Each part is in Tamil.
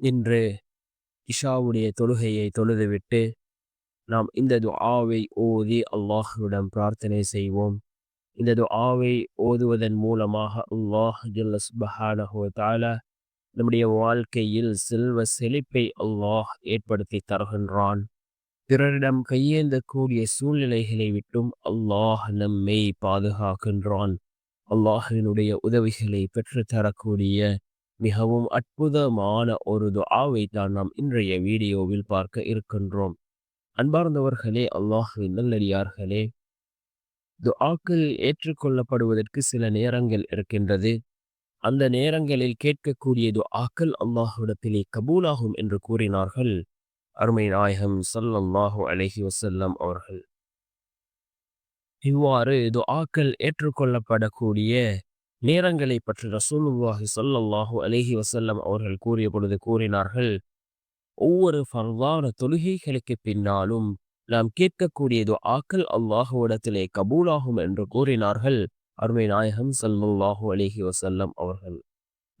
இன்று இஷாவுடைய தொழுகையை தொழுதுவிட்டு நாம் இந்த துஆவை ஓதி அல்லாஹுவிடம் பிரார்த்தனை செய்வோம். இந்த துஆவை ஓதுவதன் மூலமாக அல்லாஹ் ஜல்ல நம்முடைய வாழ்க்கையில் செல்வ செழிப்பை அல்லாஹ் ஏற்படுத்தி தருகின்றான். பிறரிடம் கையேந்தக்கூடிய சூழ்நிலைகளை விட்டும் அல்லாஹ் நம்மை பாதுகாக்கின்றான். அல்லாஹினுடைய உதவிகளை பெற்று தரக்கூடிய மிகவும் அற்புதமான ஒரு துஆவை தான் நாம் இன்றைய வீடியோவில் பார்க்க இருக்கின்றோம். அன்பார்ந்தவர்களே அல்லாஹின் நல்லடியார்களே துஆக்கள் ஏற்றுக்கொள்ளப்படுவதற்கு சில நேரங்கள் இருக்கின்றது. அந்த நேரங்களில் கேட்கக்கூடிய துஆக்கள் அல்லாஹ்விடத்திலே கபூலாகும் என்று கூறினார்கள். அருமை நாயகம் ஸல்லல்லாஹு அலஹி வசல்லம் அவர்கள். இவ்வாறு துஆக்கள் ஏற்றுக்கொள்ளப்படக்கூடிய நேரங்களை பற்றி ரசூலுல்லாஹி சொல்லல்லாஹு அலேஹி வசல்லம் அவர்கள் கூறிய பொழுது கூறினார்கள் ஒவ்வொரு ஃபர்தான தொழுகைகளுக்கு பின்னாலும் நாம் கேட்கக்கூடியது ஆக்கல் அல்லாஹுவிடத்திலே கபூலாகும் என்று கூறினார்கள் அருமை நாயகம் சல்லுல்லாஹு அலேஹி வசல்லம் அவர்கள்.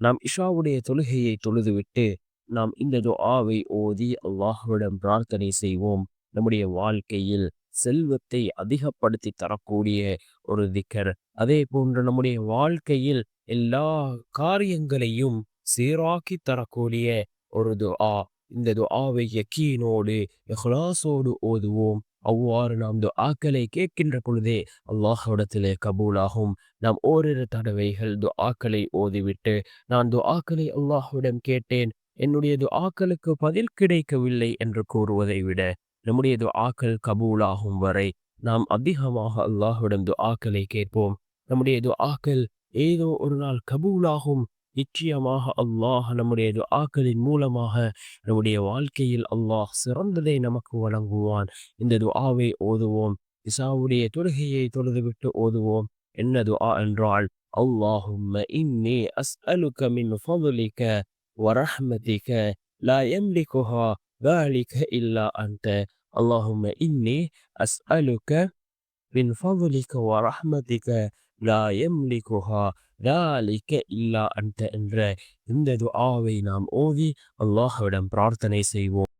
நாம் இஷாவுடைய தொழுகையை தொழுதுவிட்டு நாம் இந்த துஆவை ஓதி அல்லாஹுவிடம் பிரார்த்தனை செய்வோம். நம்முடைய வாழ்க்கையில் செல்வத்தை அதிகப்படுத்தி தரக்கூடிய ஒரு திக்கர். அதே போன்று நம்முடைய வாழ்க்கையில் எல்லா காரியங்களையும் சீராக்கி தரக்கூடிய ஒரு துஆ. இந்த துஆவை யக்கீனோடு எஹ்லாசோடு ஓதுவோம். அவ்வாறு நாம் துஆக்களை கேட்கின்ற பொழுதே அல்லாஹவிடத்திலே கபூலாகும். நாம் ஓரிரு தடவைகள் துஆக்களை ஓதிவிட்டு நான் துஆக்களை அல்லாஹுவிடம் கேட்டேன். என்னுடைய துஆக்களுக்கு பதில் கிடைக்கவில்லை என்று கூறுவதை விட நம்முடைய துஆக்கள் கபூலாகும் வரை நாம் அதிகமாக அல்லாஹுடன் துஆக்களை கேட்போம். நம்முடைய துஆக்கள் ஏதோ ஒரு நாள் கபூலாகும். நிச்சயமாக அல்லாஹ் நம்முடைய துஆக்களின் மூலமாக நம்முடைய வாழ்க்கையில் அல்லாஹ் சிறந்ததை நமக்கு வழங்குவான். இந்த துஆவை ஓதுவோம். இசாவுடைய தொழுகையை தொழுதுவிட்டு ஓதுவோம். என்ன துஆ என்றால் اللهم إني أسألك من فضلك ورحمتك لا يملكها ذلك إلا أنت اللهم إني أسألك من فضلك ورحمتك لا يملكها ذلك إلا أنت என்ற இந்த துஆவை நாம் ஓதி அல்லாஹ்விடம் பிரார்த்தனை செய்வோம்